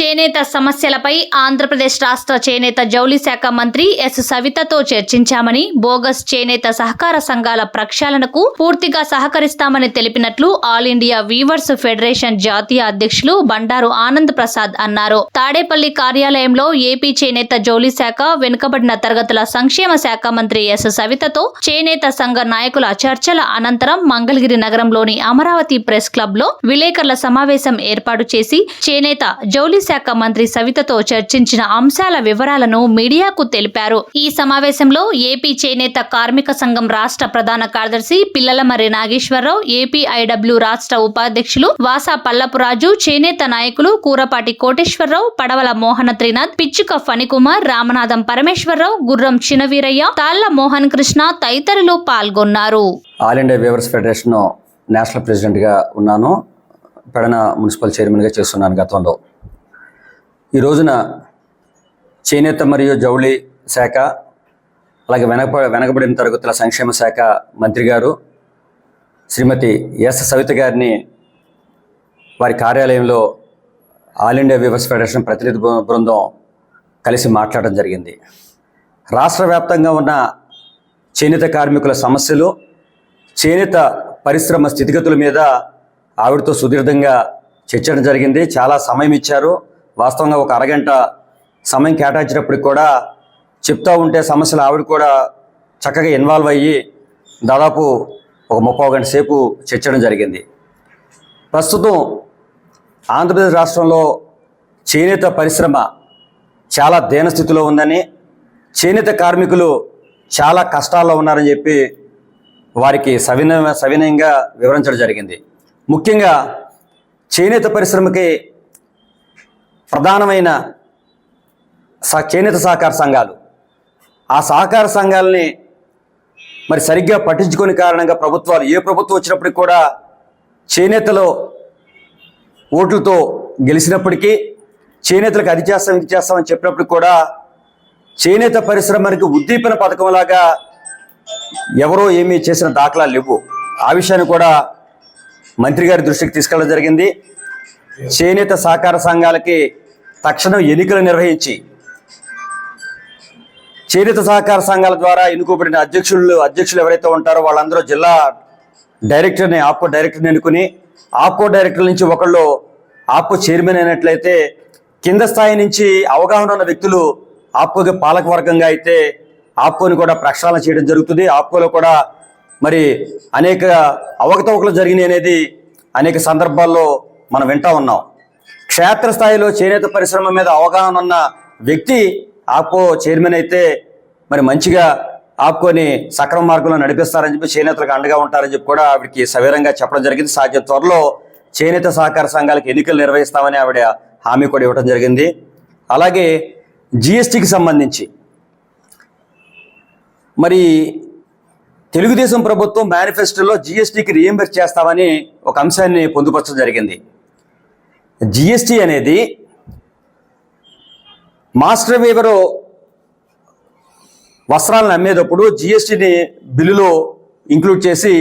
చేనేత సమస్యలపై ఆంధ్రప్రదేశ్ రాష్ట్ర చేనేత జౌళి శాఖ మంత్రి ఎస్ సవితతో చర్చించామని బోగస్ చేనేత సహకార సంఘాల ప్రక్షాళనకు పూర్తిగా సహకరిస్తామని తెలిపినట్లు ఆల్ ఇండియా వీవర్స్ ఫెడరేషన్ జాతీయ అధ్యక్షులు బండారు ఆనంద్ ప్రసాద్ అన్నారు. తాడేపల్లి కార్యాలయంలో ఏపీ చేనేత జౌళి శాఖ వెనుకబడిన తరగతుల సంక్షేమ శాఖ మంత్రి ఎస్ సవితతో చేనేత సంఘ నాయకుల చర్చల అనంతరం మంగళగిరి నగరంలోని అమరావతి ప్రెస్ క్లబ్లో విలేకరుల సమావేశం ఏర్పాటు చేసి చేనేత జౌలి శాఖ మంత్రి సవితతో చర్చించిన అంశాల వివరాలను మీడియాకు తెలిపారు. ఈ సమావేశంలో ఏపీ చేనేత కార్మిక సంఘం రాష్ట్ర ప్రధాన కార్యదర్శి పిల్లలమర్రి నాగేశ్వరరావు ఏపీఐడబ్ల్యూ రాష్ట్ర ఉపాధ్యక్షులు వాసా పల్లపురాజు చేనేత నాయకులు కూరపాటి కోటేశ్వరరావు పడవల మోహన త్రినాథ్ పిచ్చుక ఫణికుమార్ రామనాథం పరమేశ్వరరావు గుర్రం చినవీరయ్య తాళ్ళ మోహన్ కృష్ణ తదితరులు పాల్గొన్నారు. All India weavers federation national ప్రెసిడెంట్గా ఉన్నాను. పెడన మున్సిపల్ చైర్మన్గా చేస్తున్నాను గతంలో. ఈ రోజున చేనేత మరియు జౌళి శాఖ అలాగే వెనక వెనకబడిన తరగతుల సంక్షేమ శాఖ మంత్రి గారు శ్రీమతి ఎస్ సవిత గారిని వారి కార్యాలయంలో ఆల్ ఇండియా వేవర్స్ ఫెడరేషన్ ప్రతినిధి బృందం కలిసి మాట్లాడడం జరిగింది. రాష్ట్ర వ్యాప్తంగా ఉన్న చేనేత కార్మికుల సమస్యలు చేనేత పరిశ్రమ స్థితిగతుల మీద ఆవిడతో సుదీర్ఘంగా చర్చడం జరిగింది. చాలా సమయం ఇచ్చారు. వాస్తవంగా ఒక అరగంట సమయం కేటాయించినప్పటికి కూడా చెప్తా ఉంటే సమస్యలు ఆవిడ కూడా చక్కగా ఇన్వాల్వ్ అయ్యి దాదాపు ఒక ముప్పై గంట సేపు చర్చడం జరిగింది. ప్రస్తుతం ఆంధ్రప్రదేశ్ రాష్ట్రంలో చేనేత పరిశ్రమ చాలా దీనస్థితిలో ఉందని చేనేత కార్మికులు చాలా కష్టాల్లో ఉన్నారని చెప్పి వారికి సవిన సవినయంగా వివరించడం జరిగింది. ముఖ్యంగా చేనేత పరిశ్రమకి ప్రధానమైన చేనేత సహకార సంఘాలు. ఆ సహకార సంఘాలని మరి సరిగ్గా పట్టించుకునే కారణంగా ప్రభుత్వాలు ఏ ప్రభుత్వం వచ్చినప్పటికి కూడా చేనేతలో ఓట్లతో గెలిచినప్పటికీ చేనేతలకు అది చేస్తాం ఇది చేస్తామని చెప్పినప్పటికి కూడా చేనేత పరిశ్రమకి ఉద్దీపన పథకంలాగా ఎవరో ఏమీ చేసిన దాఖలాలు లేవు. ఆ విషయాన్ని కూడా మంత్రి గారి దృష్టికి తీసుకెళ్ళడం జరిగింది. చేనేత సహకార సంఘాలకి తక్షణం ఎన్నికలు నిర్వహించి చేనేత సహకార సంఘాల ద్వారా ఎన్నుకోబడిన అధ్యక్షులు అధ్యక్షులు ఎవరైతే ఉంటారో వాళ్ళందరూ జిల్లా డైరెక్టర్ని ఆప్కో డైరెక్టర్ని ఎన్నుకుని ఆప్కో డైరెక్టర్ నుంచి ఒకళ్ళు ఆప్కో చైర్మన్ అయినట్లయితే కింద స్థాయి నుంచి అవగాహన ఉన్న వ్యక్తులు ఆప్కోకి పాలకవర్గంగా అయితే ఆప్కోని కూడా ప్రక్షాళన చేయడం జరుగుతుంది. ఆప్కోలో కూడా మరి అనేక అవకతవకలు జరిగినాయి అనేది అనేక సందర్భాల్లో మనం వింటా ఉన్నాం. క్షేత్రస్థాయిలో చేనేత పరిశ్రమ మీద అవగాహన ఉన్న వ్యక్తి ఆప్కో చైర్మన్ అయితే మరి మంచిగా ఆప్కోని సక్రమ మార్గంలో నడిపిస్తారని చెప్పి చేనేతలకు అండగా ఉంటారని చెప్పి కూడా ఆవిడకి సవిరంగా చెప్పడం జరిగింది. సాధ్యం త్వరలో చేనేత సహకార సంఘాలకు ఎన్నికలు నిర్వహిస్తామని ఆవిడ హామీ కూడా ఇవ్వడం జరిగింది. అలాగే జిఎస్టికి సంబంధించి మరి తెలుగుదేశం ప్రభుత్వం మేనిఫెస్టోలో జిఎస్టీకి రీఎంబర్స్ చేస్తామని ఒక అంశాన్ని పొందుపరచడం జరిగింది. జిఎస్టి అనేది మాస్టర్ వీవరు వస్త్రాలను అమ్మేటప్పుడు జిఎస్టిని బిల్లులో ఇంక్లూడ్ చేసి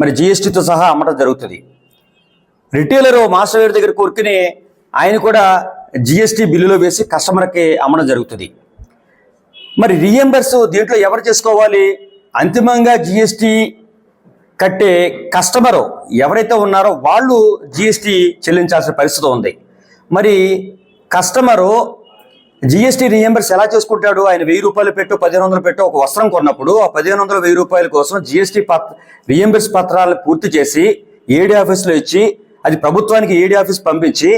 మరి జిఎస్టితో సహా అమ్మడం జరుగుతుంది. రిటైలర్ మాస్టర్ వీవర్ దగ్గర కోరుకుని ఆయన కూడా జిఎస్టి బిల్లులో వేసి కస్టమర్కి అమ్మడం జరుగుతుంది. మరి రీఎంబర్స్ దీంట్లో ఎవరు చేసుకోవాలి? అంతిమంగా జిఎస్టీ కట్టే కస్టమరు ఎవరైతే ఉన్నారో వాళ్ళు జిఎస్టీ చెల్లించాల్సిన పరిస్థితి ఉంది. మరి కస్టమరు జిఎస్టీ రీఎంబర్స్ ఎలా చేసుకుంటాడు? ఆయన వెయ్యి రూపాయలు పెట్టు పదిహేను వందలు పెట్టు ఒక వస్త్రం కొన్నప్పుడు ఆ పదిహేను వందల వెయ్యి రూపాయల కోసం జిఎస్టీ పత్ రీఎంబర్స్ పత్రాలను పూర్తి చేసి ఏడీ ఆఫీస్లో ఇచ్చి అది ప్రభుత్వానికి ఏడీ ఆఫీస్ పంపించి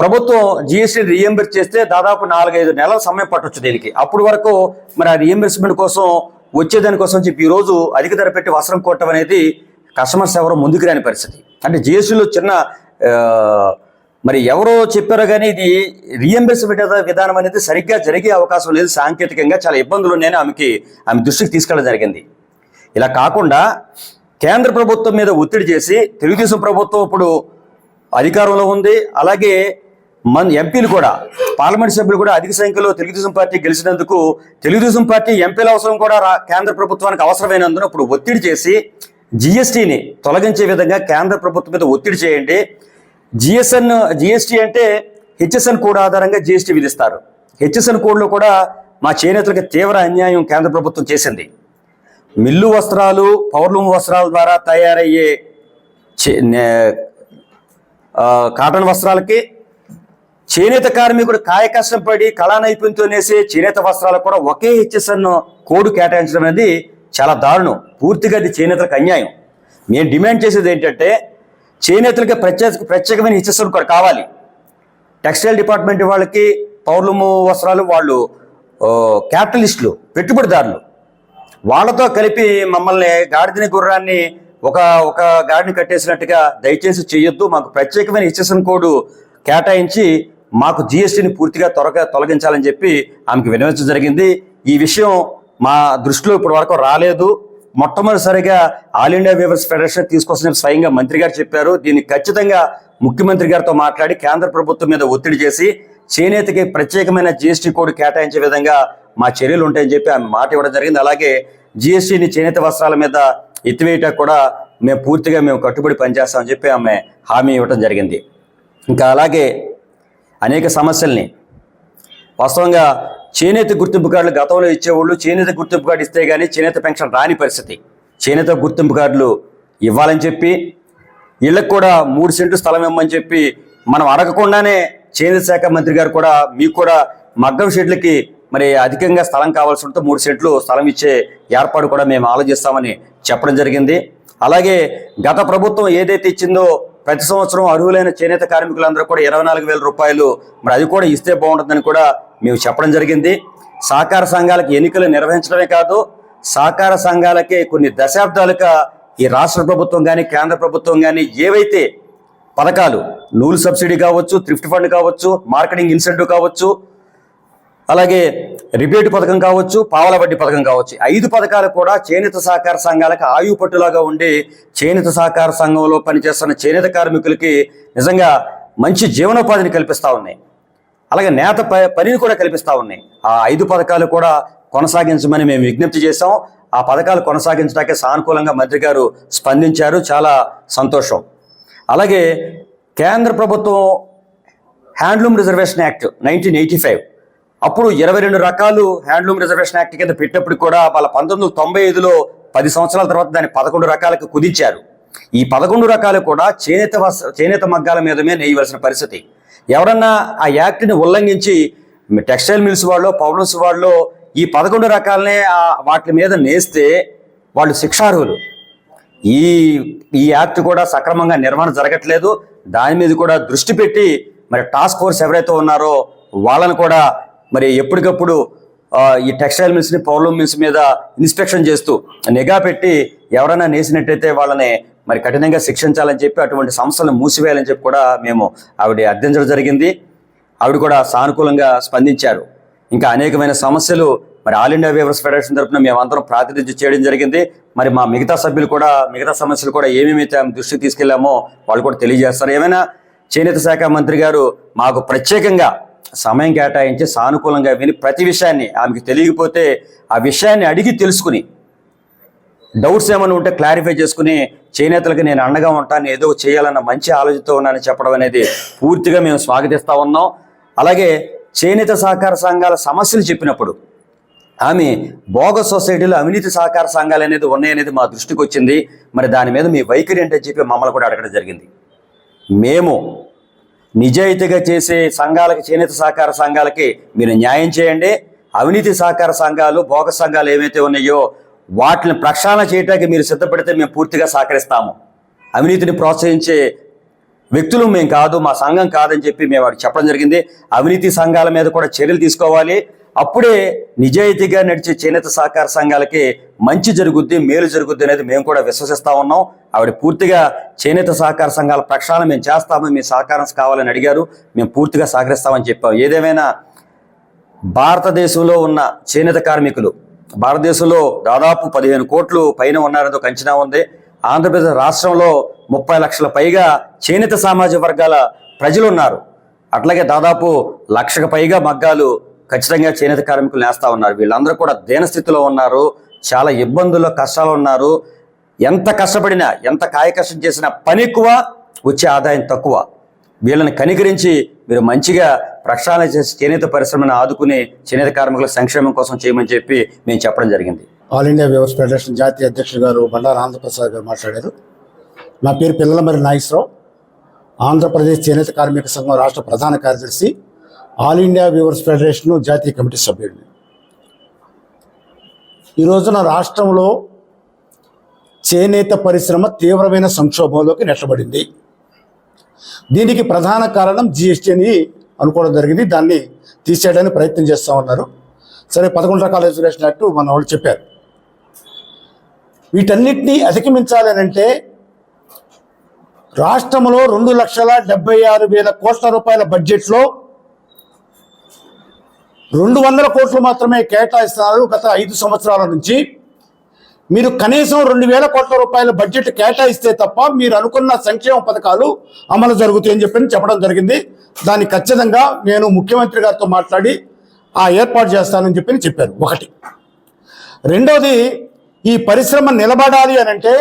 ప్రభుత్వం జిఎస్టీ రీఎంబర్స్ చేస్తే దాదాపు నాలుగైదు నెలల సమయం పట్టొచ్చు దీనికి. అప్పుడు వరకు మరి ఆ రీఎంబర్స్మెంట్ కోసం వచ్చేదానికోసం చెప్పి ఈ రోజు అధిక ధర పెట్టి వస్త్రం కొట్టడం అనేది కస్టమర్స్ ఎవరో ముందుకు రాని పరిస్థితి. అంటే జిఎస్టీలో చిన్న మరి ఎవరో చెప్పారో కానీ ఇది రీఎంబర్స్మెంట్ విధానం అనేది సరిగ్గా జరిగే అవకాశం లేదు. సాంకేతికంగా చాలా ఇబ్బందులు ఉన్నాయని ఆమెకి ఆమె దృష్టికి తీసుకెళ్ళడం జరిగింది. ఇలా కాకుండా కేంద్ర ప్రభుత్వం మీద ఒత్తిడి చేసి తెలుగుదేశం ప్రభుత్వం ఇప్పుడు అధికారంలో ఉంది. అలాగే మన ఎంపీలు కూడా పార్లమెంట్ సభ్యులు కూడా అధిక సంఖ్యలో తెలుగుదేశం పార్టీ గెలిచినందుకు తెలుగుదేశం పార్టీ ఎంపీల అవసరం కూడా రా- కేంద్ర ప్రభుత్వానికి అవసరమైనందున ఇప్పుడు ఒత్తిడి చేసి జిఎస్టీని తొలగించే విధంగా కేంద్ర ప్రభుత్వం మీద ఒత్తిడి చేయండి. జిఎస్ఎన్ జిఎస్టీ అంటే హెచ్ఎస్ఎన్ కోడ్ ఆధారంగా జిఎస్టీ విధిస్తారు. హెచ్ఎస్ఎన్ కోడ్లో కూడా మా చేనేతలకు తీవ్ర అన్యాయం కేంద్ర ప్రభుత్వం చేసింది. మిల్లు వస్త్రాలు పౌర్లూమ్ వస్త్రాల ద్వారా తయారయ్యే చే- కాటన్ వస్త్రాలకి చేనేత కార్మికుడు కాయ కష్టపడి కళా నైపుణ్యంతో నేసే చేనేత వస్త్రాలకు కూడా ఒకే హెచ్ఎస్ఎన్ కోడ్ కేటాయించడం అనేది చాలా దారుణం. పూర్తిగా అది చేనేతలకు అన్యాయం. మేము డిమాండ్ చేసేది ఏంటంటే చేనేతలకి ప్రత్యేక ప్రత్యేకమైన హెచ్ఎస్ఎన్ కూడా కావాలి. టెక్స్టైల్ డిపార్ట్మెంట్ వాళ్ళకి పౌర్లము వస్త్రాలు వాళ్ళు క్యాపిటలిస్టులు పెట్టుబడిదారులు. వాళ్ళతో కలిపి మమ్మల్ని గాడిదని గుర్రాన్ని ఒక ఒక గాడిని కట్టేసినట్టుగా దయచేసి చేయొద్దు. మాకు ప్రత్యేకమైన హెచ్ఎస్ఎన్ కోడ్ కేటాయించి మాకు జిఎస్టీని పూర్తిగా త్వరగా తొలగించాలని చెప్పి ఆమెకు వినవించడం జరిగింది. ఈ విషయం మా దృష్టిలో ఇప్పటి వరకు రాలేదు. మొట్టమొదటిసారిగా ఆల్ ఇండియా వేవర్స్ ఫెడరేషన్ తీసుకొస్తున్న స్వయంగా మంత్రి గారు చెప్పారు. దీన్ని ఖచ్చితంగా ముఖ్యమంత్రి గారితో మాట్లాడి కేంద్ర ప్రభుత్వం మీద ఒత్తిడి చేసి చేనేతకి ప్రత్యేకమైన జిఎస్టీ కోడ్ కేటాయించే విధంగా మా చర్యలు ఉంటాయని చెప్పి ఆమె మాట ఇవ్వడం జరిగింది. అలాగే జిఎస్టీని చేనేత వస్త్రాల మీద ఎత్తివేయటం కూడా మేము పూర్తిగా మేము కట్టుబడి పనిచేస్తామని చెప్పి ఆమె హామీ ఇవ్వడం జరిగింది. ఇంకా అలాగే అనేక సమస్యల్ని. వాస్తవంగా చేనేత గుర్తింపు కార్డులు గతంలో ఇచ్చేవాళ్ళు చేనేత గుర్తింపు కార్డు ఇస్తే కానీ చేనేత పెన్షన్ రాని పరిస్థితి. చేనేత గుర్తింపు కార్డులు ఇవ్వాలని చెప్పి వీళ్ళకి కూడా మూడు సెంట్లు స్థలం ఇవ్వమని చెప్పి మనం అడగకుండానే చేనేత శాఖ మంత్రి గారు కూడా మీకు కూడా మగ్గం షెడ్లకి మరి అధికంగా స్థలం కావాల్సి ఉంటే మూడు సెంట్లు స్థలం ఇచ్చే ఏర్పాటు కూడా మేము ఆలోచిస్తామని చెప్పడం జరిగింది. అలాగే గత ప్రభుత్వం ఏదైతే ఇచ్చిందో ప్రతి సంవత్సరం అర్హులైన చేనేత కార్మికులందరూ కూడా ఇరవై నాలుగు వేల రూపాయలు మరి అది కూడా ఇస్తే బాగుంటుందని కూడా మేము చెప్పడం జరిగింది. సహకార సంఘాలకు ఎన్నికలు నిర్వహించడమే కాదు సహకార సంఘాలకే కొన్ని దశాబ్దాలుగా ఈ రాష్ట్ర ప్రభుత్వం కానీ కేంద్ర ప్రభుత్వం కానీ ఏవైతే పథకాలు నూలు సబ్సిడీ కావచ్చు థ్రిఫ్ట్ ఫండ్ కావచ్చు మార్కెటింగ్ ఇన్సెంటివ్ కావచ్చు అలాగే రిబేటు పథకం కావచ్చు పావల వడ్డీ పథకం కావచ్చు. ఐదు పథకాలు కూడా చేనేత సహకార సంఘాలకు ఆయువు పట్టులాగా ఉండి చేనేత సహకార సంఘంలో పనిచేస్తున్న చేనేత కార్మికులకి నిజంగా మంచి జీవనోపాధిని కల్పిస్తూ ఉన్నాయి. అలాగే నేత ప- పనిని కూడా కల్పిస్తూ ఉన్నాయి. ఆ ఐదు పథకాలు కూడా కొనసాగించమని మేము విజ్ఞప్తి చేశాం. ఆ పథకాలు కొనసాగించడానికి సానుకూలంగా మంత్రి గారు స్పందించారు. చాలా సంతోషం. అలాగే కేంద్ర ప్రభుత్వం handloom reservation act nineteen eighty five అప్పుడు ఇరవై రెండు రకాలు హ్యాండ్లూమ్ రిజర్వేషన్ యాక్ట్ కింద పెట్టినప్పుడు కూడా వాళ్ళ పంతొమ్మిది వందల తొంభై ఐదులో పది సంవత్సరాల తర్వాత దాన్ని పదకొండు రకాలకు కుదించారు. ఈ పదకొండు రకాలు కూడా చేనేత చేనేత మగ్గాల మీదమే నేయవలసిన పరిస్థితి. ఎవరన్నా ఆ యాక్ట్ని ఉల్లంఘించి టెక్స్టైల్ మిల్స్ వాళ్ళు పౌడర్స్ వాళ్ళు ఈ పదకొండు రకాలనే వాటి మీద నేస్తే వాళ్ళు శిక్షార్హులు. ఈ ఈ యాక్ట్ కూడా సక్రమంగా నిర్వహణ జరగట్లేదు. దాని మీద కూడా దృష్టి పెట్టి మరి టాస్క్ ఫోర్స్ ఎవరైతే ఉన్నారో వాళ్ళను కూడా మరి ఎప్పటికప్పుడు ఈ టెక్స్టైల్ మిల్స్ని పౌర్లూమ్ మిల్స్ మీద ఇన్స్పెక్షన్ చేస్తూ నిఘా పెట్టి ఎవరైనా నేసినట్టయితే వాళ్ళని మరి కఠినంగా శిక్షించాలని చెప్పి అటువంటి సంస్థలను మూసివేయాలని చెప్పి కూడా మేము ఆవిడ అర్థించడం జరిగింది. ఆవిడ కూడా సానుకూలంగా స్పందించారు. ఇంకా అనేకమైన సమస్యలు మరి ఆల్ ఇండియా వేవర్స్ ఫెడరేషన్ తరఫున మేమందరం ప్రాతినిధ్యం చేయడం జరిగింది. మరి మా మిగతా సభ్యులు కూడా మిగతా సమస్యలు కూడా ఏమేమైతే ఆమె దృష్టికి తీసుకెళ్ళామో వాళ్ళు కూడా తెలియజేస్తారు. ఏమైనా చేనేత శాఖ మంత్రి గారు మాకు ప్రత్యేకంగా సమయం కేటాయించి సానుకూలంగా విని ప్రతి విషయాన్ని ఆమెకి తెలియకపోతే ఆ విషయాన్ని అడిగి తెలుసుకుని డౌట్స్ ఏమైనా ఉంటే క్లారిఫై చేసుకుని చేనేతలకు నేను అండగా ఉంటాను ఏదో చేయాలన్న మంచి ఆలోచనతో ఉన్నానని చెప్పడం అనేది పూర్తిగా మేము స్వాగతిస్తూ ఉన్నాం. అలాగే చేనేత సహకార సంఘాల సమస్యలు చెప్పినప్పుడు ఆమె బోగస్ సొసైటీలో అవినీతి సహకార సంఘాలు అనేది ఉన్నాయనేది మా దృష్టికి వచ్చింది. మరి దాని మీద మీ వైఖరి ఏంటని చెప్పి మమ్మల్ని కూడా అడగడం జరిగింది. మేము నిజాయితీగా చేసే సంఘాలకి చేనేత సహకార సంఘాలకి మీరు న్యాయం చేయండి. అవినీతి సహకార సంఘాలు భోగ సంఘాలు ఏవైతే ఉన్నాయో వాటిని ప్రక్షాళన చేయడానికి మీరు సిద్ధపడితే మేము పూర్తిగా సహకరిస్తాము. అవినీతిని ప్రోత్సహించే వ్యక్తులు మేము కాదు మా సంఘం కాదని చెప్పి మేము వాడికి చెప్పడం జరిగింది. అవినీతి సంఘాల మీద కూడా చర్యలు తీసుకోవాలి. అప్పుడే నిజాయితీగా నడిచే చేనేత సహకార సంఘాలకి మంచి జరుగుద్ది మేలు జరుగుద్ది అనేది మేము కూడా విశ్వసిస్తా ఉన్నాం. ఆవిడ పూర్తిగా చేనేత సహకార సంఘాల ప్రక్షాళన మేము చేస్తాము మీ సహకారం కావాలని అడిగారు. మేము పూర్తిగా సహకరిస్తామని చెప్పాం. ఏదేమైనా భారతదేశంలో ఉన్న చేనేత కార్మికులు భారతదేశంలో దాదాపు పదిహేను కోట్లు పైన ఉన్నారని ఒక అంచనా ఉంది. ఆంధ్రప్రదేశ్ రాష్ట్రంలో ముప్పై లక్షల పైగా చేనేత సామాజిక వర్గాల ప్రజలు ఉన్నారు అట్లాగే దాదాపు లక్షకు పైగా మగ్గాలు ఖచ్చితంగా చేనేత కార్మికులు నేస్తా ఉన్నారు. వీళ్ళందరూ కూడా దీనస్థితిలో ఉన్నారు. చాలా ఇబ్బందుల్లో కష్టాలు ఉన్నారు. ఎంత కష్టపడినా ఎంత కాయకష్టం చేసినా పని ఎక్కువ వచ్చే ఆదాయం తక్కువ. వీళ్ళని కనికరించి మీరు మంచిగా ప్రక్షాళన చేసి చేనేత పరిశ్రమను ఆదుకుని చేనేత కార్మికుల సంక్షేమం కోసం చేయమని చెప్పి మేము చెప్పడం జరిగింది. ఆల్ ఇండియా వ్యవస్థ ఫెడరేషన్ జాతీయ అధ్యక్షుడు గారు బండారు ఆంధ్రప్రసాద్ గారు మాట్లాడారు. నా పేరు పిల్లలమరి నాగేశ్వరరావు. ఆంధ్రప్రదేశ్ చేనేత కార్మిక సంఘం రాష్ట్ర ప్రధాన కార్యదర్శి ఆల్ ఇండియా వ్యూవర్స్ ఫెడరేషన్ జాతీయ కమిటీ సభ్యుడిని. ఈ రోజున రాష్ట్రంలో చేనేత పరిశ్రమ తీవ్రమైన సంక్షోభంలోకి నెట్టబడింది. దీనికి ప్రధాన కారణం జిఎస్టీ అని అనుకోవడం జరిగింది. దాన్ని తీసేయడానికి ప్రయత్నం చేస్తూ ఉన్నారు. సరే పదకొండు రకాల రిజర్వేషన్ యాక్ట్ మన వాళ్ళు చెప్పారు. వీటన్నిటినీ అధిగమించాలనంటే అంటే రాష్ట్రంలో రెండు లక్షల డెబ్బై ఆరు వేల కోట్ల రూపాయల బడ్జెట్లో రెండు వందల కోట్లు మాత్రమే కేటాయిస్తున్నారు గత ఐదు సంవత్సరాల నుంచి. మీరు కనీసం రెండు వేల కోట్ల రూపాయల బడ్జెట్ కేటాయిస్తే తప్ప మీరు అనుకున్న సంక్షేమ పథకాలు అమలు జరుగుతాయని చెప్పి చెప్పడం జరిగింది. దాన్ని ఖచ్చితంగా నేను ముఖ్యమంత్రి గారితో మాట్లాడి ఆ ఏర్పాటు చేస్తానని చెప్పి చెప్పారు. ఒకటి. రెండవది ఈ పరిశ్రమ నిలబడాలి అని అంటే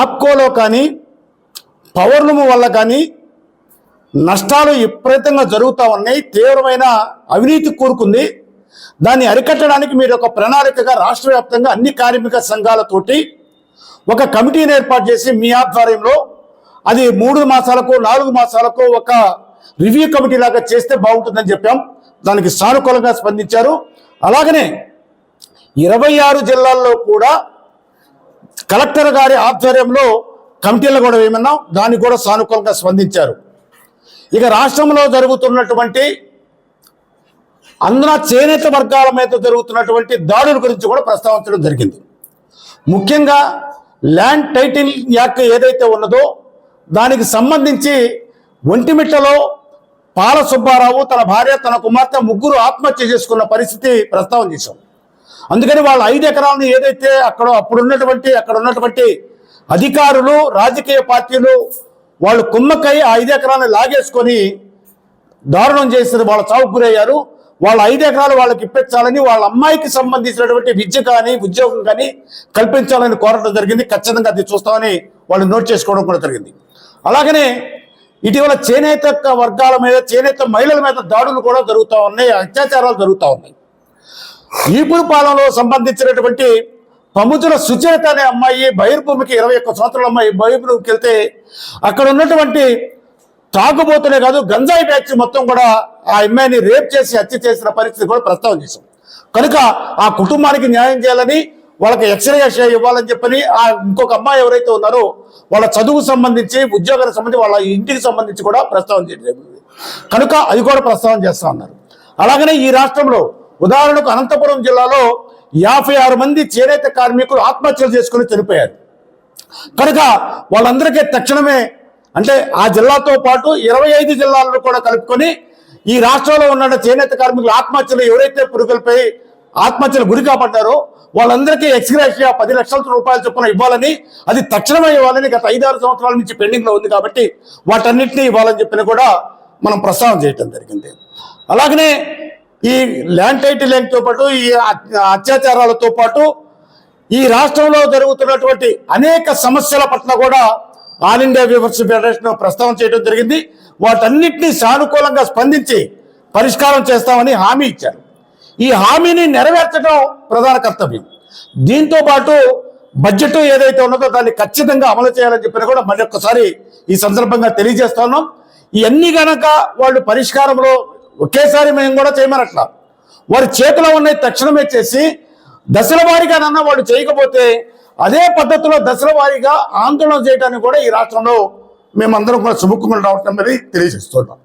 ఆప్కోలో కానీ పవర్లూమ్ వల్ల కానీ నష్టాలు విపరీతంగా జరుగుతూ ఉన్నాయి తీవ్రమైన అవినీతి కోరుకుంది. దాన్ని అరికట్టడానికి మీరు ఒక ప్రణాళికగా రాష్ట్ర వ్యాప్తంగా అన్ని కార్మిక సంఘాలతోటి ఒక కమిటీని ఏర్పాటు చేసి మీ ఆధ్వర్యంలో అది మూడు మాసాలకు నాలుగు మాసాలకు ఒక రివ్యూ కమిటీ లాగా చేస్తే బాగుంటుందని చెప్పాం. దానికి సానుకూలంగా స్పందించారు. అలాగనే ఇరవై ఆరు జిల్లాల్లో కూడా కలెక్టర్ గారి ఆధ్వర్యంలో కమిటీలను కూడా వేయమన్నాం. దానికి కూడా సానుకూలంగా స్పందించారు. ఇక రాష్ట్రంలో జరుగుతున్నటువంటి అందున చేనేత వర్గాల మీద జరుగుతున్నటువంటి దాడుల గురించి కూడా ప్రస్తావించడం జరిగింది. ముఖ్యంగా ల్యాండ్ టైటిల్ యాక్ట్ ఏదైతే ఉన్నదో దానికి సంబంధించి ఒంటిమిట్టలో పాల సుబ్బారావు తన భార్య తన కుమార్తె ముగ్గురు ఆత్మహత్య చేసుకున్న పరిస్థితి ప్రస్తావన చేశాం. అందుకని వాళ్ళ ఐదు ఎకరాలను ఏదైతే అక్కడ అప్పుడు ఉన్నటువంటి అక్కడ ఉన్నటువంటి అధికారులు రాజకీయ పార్టీలు వాళ్ళు కుమ్మక్కై ఆ ఐదు ఎకరాలను లాగేసుకొని దారుణం చేసిన వాళ్ళ చావుకు గురయ్యారు వాళ్ళ ఐదు ఎకరాలు వాళ్ళకి ఇప్పించాలని వాళ్ళ అమ్మాయికి సంబంధించినటువంటి విద్య కానీ ఉద్యోగం కానీ కల్పించాలని కోరడం జరిగింది. ఖచ్చితంగా అది చూస్తామని వాళ్ళు నోట్ చేసుకోవడం కూడా జరిగింది. అలాగనే ఇటీవల చేనేత వర్గాల మీద చేనేత మహిళల మీద దాడులు కూడా జరుగుతూ ఉన్నాయి అత్యాచారాలు జరుగుతూ ఉన్నాయి. ఈపురు పాలనలో సంబంధించినటువంటి పంపుతున్న సుచరిత అనే అమ్మాయి బహిర్భూమికి ఇరవై ఒక్క సంవత్సరాల అమ్మాయి బహిర్భూమికి వెళ్తే అక్కడ ఉన్నటువంటి తాగుబోతులే కాదు గంజాయి బ్యాచ్ మొత్తం కూడా ఆ అమ్మాయిని రేప్ చేసి హత్య చేసిన పరిస్థితి కూడా ప్రస్తావన చేశాం. కనుక ఆ కుటుంబానికి న్యాయం చేయాలని వాళ్ళకి ఎక్స్రే ఇవ్వాలని చెప్పని ఆ ఇంకొక అమ్మాయి ఎవరైతే ఉన్నారో వాళ్ళ చదువుకు సంబంధించి ఉద్యోగాలకు సంబంధించి వాళ్ళ ఇంటికి సంబంధించి కూడా ప్రస్తావన చేయడం కనుక అది కూడా ప్రస్తావన చేస్తా ఉన్నారు. అలాగనే ఈ రాష్ట్రంలో ఉదాహరణకు అనంతపురం జిల్లాలో యాభై ఆరు మంది చేనేత కార్మికులు ఆత్మహత్యలు చేసుకుని చనిపోయారు. కనుక వాళ్ళందరికీ తక్షణమే అంటే ఆ జిల్లాతో పాటు ఇరవై ఐదు జిల్లాలను కూడా కలుపుకొని ఈ రాష్ట్రంలో ఉన్న చేనేత కార్మికులు ఆత్మహత్యలు ఎవరైతే పురుగులపై ఆత్మహత్యలు గురి కాబడ్డారో వాళ్ళందరికీ ఎక్స్గ్రేషియా పది లక్షల రూపాయల చొప్పున ఇవ్వాలని అది తక్షణమే ఇవ్వాలని గత ఐదారు సంవత్సరాల నుంచి పెండింగ్లో ఉంది కాబట్టి వాటన్నిటిని ఇవ్వాలని చెప్పిన కూడా మనం ప్రస్తావన చేయటం జరిగింది. అలాగనే ఈ ల్యాండ్ టైటిలింగ్తో పాటు ఈ అత్యాచారాలతో పాటు ఈ రాష్ట్రంలో జరుగుతున్నటువంటి అనేక సమస్యల పట్ల కూడా ఆల్ ఇండియా వ్యూవర్స్ ఫెడరేషన్ ప్రస్తావన చేయడం జరిగింది. వాటన్నిటినీ సానుకూలంగా స్పందించి పరిష్కారం చేస్తామని హామీ ఇచ్చారు. ఈ హామీని నెరవేర్చడం ప్రధాన కర్తవ్యం. దీంతో పాటు బడ్జెట్ ఏదైతే ఉన్నదో దాన్ని ఖచ్చితంగా అమలు చేయాలని చెప్పిన కూడా మరొకసారి ఈ సందర్భంగా తెలియజేస్తున్నాం ఇవన్నీ గనక వాళ్ళు పరిష్కారంలో ఒకేసారి మేము కూడా చేయమనట్లా. వారి చేతిలో ఉన్నాయి తక్షణమే చేసి దశల వారీగానన్నా వాళ్ళు చేయకపోతే అదే పద్ధతిలో దశల వారీగా ఆందోళన చేయడానికి కూడా ఈ రాష్ట్రంలో మేమందరం కూడా సుముఖంగా రావటం అనేది తెలియజేస్తున్నాం.